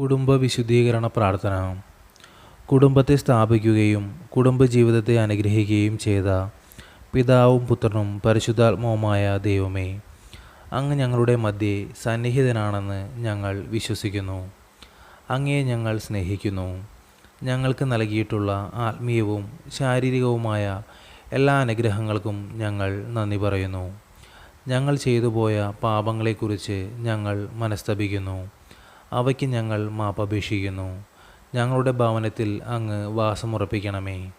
കുടുംബ വിശുദ്ധീകരണ പ്രാർത്ഥന കുടുംബത്തെ സ്ഥാപിക്കുകയും കുടുംബജീവിതത്തെ അനുഗ്രഹിക്കുകയും ചെയ്ത പിതാവും പുത്രനും പരിശുദ്ധാത്മാവുമായ ദൈവമേ അങ്ങ് ഞങ്ങളുടെ മധ്യേ സന്നിഹിതനാണെന്ന് ഞങ്ങൾ വിശ്വസിക്കുന്നു. അങ്ങയെ ഞങ്ങൾ സ്നേഹിക്കുന്നു. ഞങ്ങൾക്ക് നൽകിയിട്ടുള്ള ആത്മീയവും ശാരീരികവുമായ എല്ലാ അനുഗ്രഹങ്ങൾക്കും ഞങ്ങൾ നന്ദി പറയുന്നു. ഞങ്ങൾ ചെയ്തു പോയ പാപങ്ങളെക്കുറിച്ച് ഞങ്ങൾ മനസ്തപിക്കുന്നു. അവയ്ക്ക് ഞങ്ങൾ മാപ്പപേക്ഷിക്കുന്നു. ഞങ്ങളുടെ ഭവനത്തിൽ അങ്ങ് വാസമുറപ്പിക്കണമേ.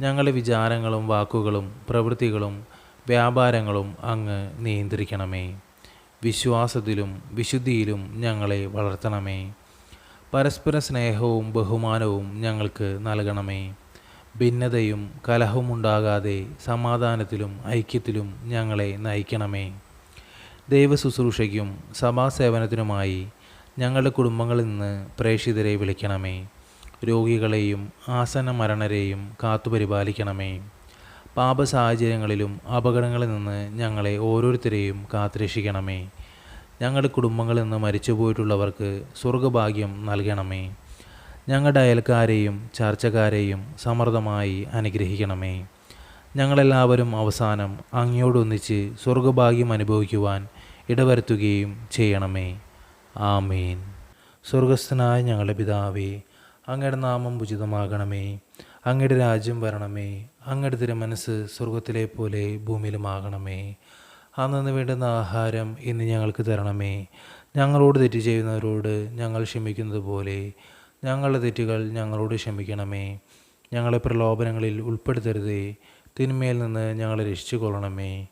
ഞങ്ങളുടെ വിചാരങ്ങളും വാക്കുകളും പ്രവൃത്തികളും വ്യാപാരങ്ങളും അങ്ങ് നിയന്ത്രിക്കണമേ. വിശ്വാസത്തിലും വിശുദ്ധിയിലും ഞങ്ങളെ വളർത്തണമേ. പരസ്പര സ്നേഹവും ബഹുമാനവും ഞങ്ങൾക്ക് നൽകണമേ. ഭിന്നതയും കലഹവും ഉണ്ടാകാതെ സമാധാനത്തിലും ഐക്യത്തിലും ഞങ്ങളെ നയിക്കണമേ. ദൈവശുശ്രൂഷയ്ക്കും സഭാസേവനത്തിനുമായി ഞങ്ങളുടെ കുടുംബങ്ങളിൽ നിന്ന് പ്രേക്ഷിതരെ വിളിക്കണമേ. രോഗികളെയും ആസന്ന മരണരെയും കാത്തുപരിപാലിക്കണമേ പാപ സാഹചര്യങ്ങളിലും അപകടങ്ങളിൽ നിന്ന് ഞങ്ങളെ ഓരോരുത്തരെയും കാത്തുരക്ഷിക്കണമേ. ഞങ്ങളുടെ കുടുംബങ്ങളിൽ നിന്ന് മരിച്ചുപോയിട്ടുള്ളവർക്ക് സ്വർഗഭാഗ്യം നൽകണമേ. ഞങ്ങളുടെ അയൽക്കാരെയും ചർച്ചക്കാരെയും സമൃദ്ധമായി അനുഗ്രഹിക്കണമേ. ഞങ്ങളെല്ലാവരും അവസാനം അങ്ങയോടൊന്നിച്ച് സ്വർഗഭാഗ്യം അനുഭവിക്കുവാൻ ഇടവരുത്തുകയും ചെയ്യണമേ. ആമീൻ. സ്വർഗസ്ഥനായ ഞങ്ങളുടെ പിതാവേ അങ്ങയുടെ നാമം ഉചിതമാകണമേ. അങ്ങയുടെ രാജ്യം വരണമേ. അങ്ങയുടെ തിരുമനസ് സ്വർഗത്തിലെ പോലെ ഭൂമിയിലുമാകണമേ. അന്നു വേണ്ടുന്ന ആഹാരം ഇന്ന് ഞങ്ങൾക്ക് തരണമേ. ഞങ്ങളോട് തെറ്റ് ചെയ്യുന്നവരോട് ഞങ്ങൾ ക്ഷമിക്കുന്നത് പോലെ ഞങ്ങളുടെ തെറ്റുകൾ ഞങ്ങളോട് ക്ഷമിക്കണമേ. ഞങ്ങളെ പ്രലോഭനങ്ങളിൽ ഉൾപ്പെടുത്തരുതേ. തിന്മയിൽ നിന്ന് ഞങ്ങളെ രക്ഷിച്ചു കൊള്ളണമേ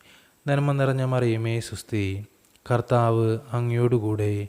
നന്മ നിറഞ്ഞ മറിയമേ സുസ്തി കർത്താവ് അങ്ങയോടുകൂടെ